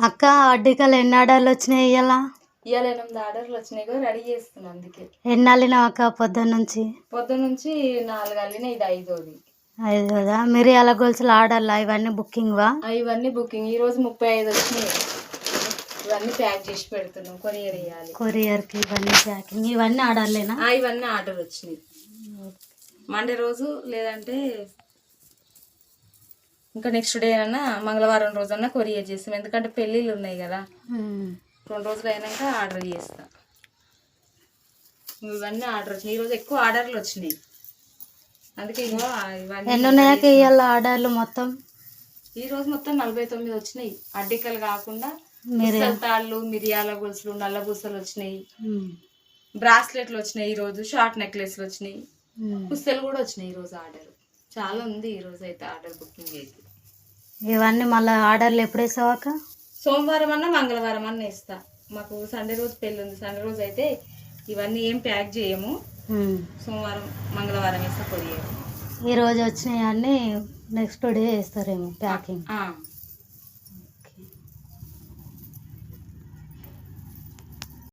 అక్క అడ్డికలు ఎన్ని ఆర్డర్లు వచ్చినాయి ఇయ్యాల? ఇవాళ ఎనిమిది ఆర్డర్లు వచ్చినాయి కదా రెడీ చేస్తున్నాను అందుకే. ఎన్ని అల్లినావు అక్క పొద్దున్న నుంచి? పొద్దున్న నుంచి నాలుగు అల్లిన ఇది ఐదోది. ఐదు కదా మిరియాల గొలుసులు ఆర్డర్లా ఇవన్నీ బుకింగ్ వా ఆ, ఇవన్నీ బుకింగ్ ఈ రోజు ముప్పై ఐదు వచ్చినాయి. ఇవన్నీ ప్యాక్ చేసి పెడుతున్నాం కొరియర్ వేయాలి కొరియర్కి ఇవన్నీ ప్యాకింగ్ ఇవన్నీ ఆర్డర్లేనా? ఇవన్నీ ఆర్డర్ వచ్చినాయి. మండే రోజు లేదంటే ఇంకా నెక్స్ట్ డే అన్నా మంగళవారం రోజన్నా కొరియర్ చేస్తాం. ఎందుకంటే పెళ్ళిళ్ళు ఉన్నాయి కదా. రెండు రోజులు అయినాక ఆర్డర్ చేస్తా. ఇవన్నీ ఆర్డర్ వచ్చినాయి ఈరోజు ఎక్కువ ఆర్డర్లు వచ్చినాయి. అందుకే ఇగో ఇవన్నీ ఆర్డర్లు మొత్తం? ఈ రోజు మొత్తం నలభై తొమ్మిది వచ్చినాయి. అడ్డికలు కాకుండా తాళ్ళు మిరియాల గొలుసులు నల్ల పూసలు వచ్చినాయి. బ్రాస్లెట్లు వచ్చినాయి ఈ రోజు. షార్ట్ నెక్లెస్లు వచ్చినాయి. పుస్తలు కూడా వచ్చినాయి ఈ రోజు ఆర్డర్. చాలా ఉంది ఈ రోజు అయితే ఆర్డర్ బుకింగ్ అయితే. ఇవన్నీ మళ్ళీ ఆర్డర్లు ఎప్పుడు వేసావు అక్క? సోమవారం అన్నా మంగళవారం అన్నా ఇస్తా మాకు సండే రోజు పెళ్ళి ఉంది. సండే రోజు అయితే ఇవన్నీ ఏం ప్యాక్ చేయము. సోమవారం మంగళవారం వేస్తా కొరియర్. ఈ రోజు వచ్చినాయి అన్నీ నెక్స్ట్ డే వేస్తారేమో ప్యాకింగ్.